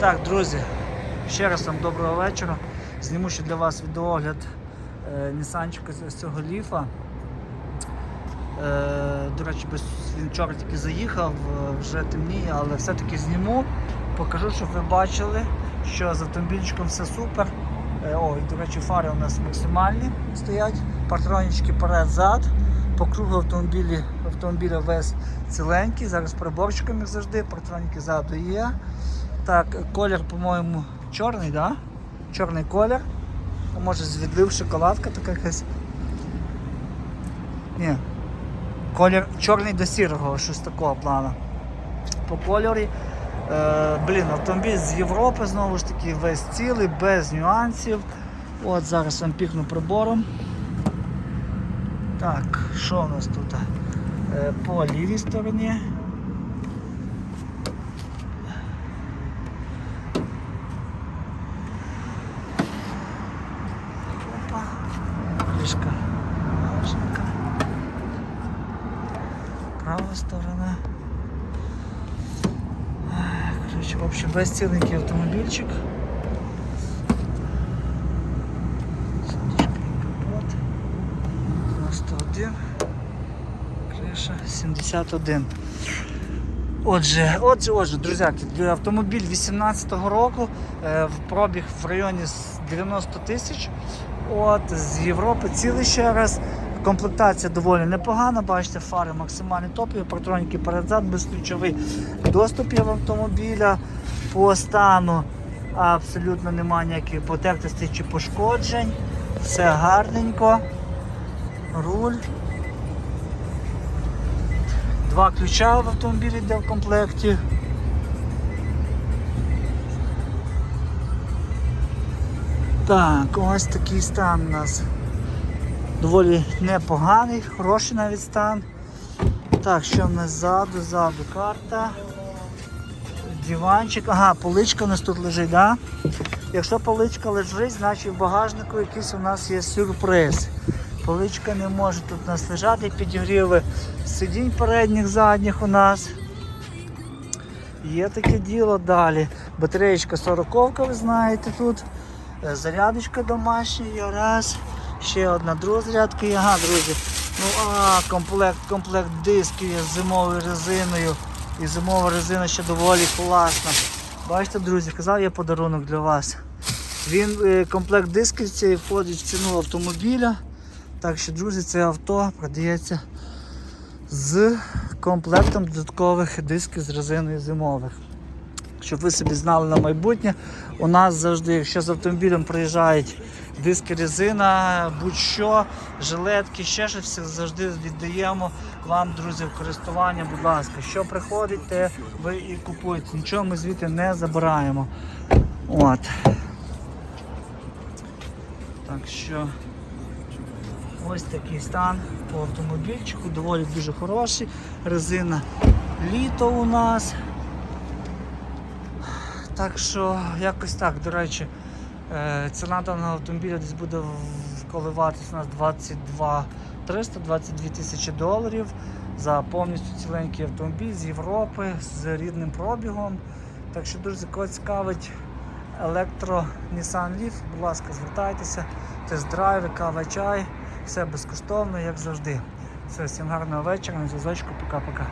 Так, друзі, ще раз вам доброго вечора. Зніму ще для вас відеогляд е, Нісанчика з цього ліфа. Е, до речі, він вчора тільки заїхав, е, вже темніє, але все-таки зніму. Покажу, щоб ви бачили, що з автомобільчиком все супер. Е, о, і, до речі, фари у нас максимальні стоять, патронічки перед-зад. По кругу автомобілі, автомобіля весь ціленький, зараз приборчиком, як завжди, патроніки ззаду є. Так, колір, по-моєму, чорний, да? Чорний колір. Може звідлив шоколадка така якась. Ні. Колір чорний до сірого, щось такого плану. По кольорі. Е, блін, автомобіль з Європи знову ж таки весь цілий, без нюансів. От зараз вам пікну прибором. Так, що у нас тут? Е, по лівій стороні. Права сторона. Ай, Короче, в общем, безцінний автомобільчик. Садочка і капот. 91. Криша 71. Отже, отже, отже, друзяки, автомобіль 18-го року, е, в пробіг в районі 90 тисяч. От, з Європи цілий ще раз. Комплектація доволі непогана, бачите, фари максимальні топові, патроніки передзад, безключовий доступ є в автомобіля. По стану абсолютно немає ніяких потертостей чи пошкоджень. Все гарненько. Руль. Два ключа в автомобілі йде в комплекті. Так, ось такий стан у нас. Доволі непоганий, хороший навіть стан. Так, що в нас ззаду, ззаду карта. Диванчик. Ага, поличка у нас тут лежить, да? Якщо поличка лежить, значить в багажнику якийсь у нас є сюрприз. Поличка не може тут у нас лежати, підігріви сидінь передніх, задніх у нас. Є таке діло далі. Батареєчка 40 ви знаєте тут. Е, Зарядочка домашня є, раз. Ще одна друга зарядка. Ага, друзі. Ну а, комплект, комплект дисків з зимовою резиною. І зимова резина ще доволі класна. Бачите, друзі, казав я подарунок для вас. Він е, комплект дисків цей входить в ціну автомобіля. Так що, друзі, це авто продається з комплектом додаткових дисків з резиною зимових. Щоб ви собі знали на майбутнє, у нас завжди, якщо з автомобілем приїжджають диски резина, будь-що, жилетки, ще щось, завжди віддаємо вам, друзі, в користування, будь ласка. Що приходить, те ви і купуєте. Нічого ми звідти не забираємо. От. Так що ось такий стан по автомобільчику, доволі дуже хороший. Резина літо у нас. Так що якось так, до речі, е, ціна даного автомобіля десь буде коливатись у нас 22 300 22 тисячі доларів за повністю ціленький автомобіль з Європи з рідним пробігом. Так що дуже кого цікавить електро Nissan Leaf, будь ласка, звертайтеся, тест-драйви, кава, чай, все безкоштовно, як завжди. Все, всім гарного вечора, на зв'язочку, пока-пока.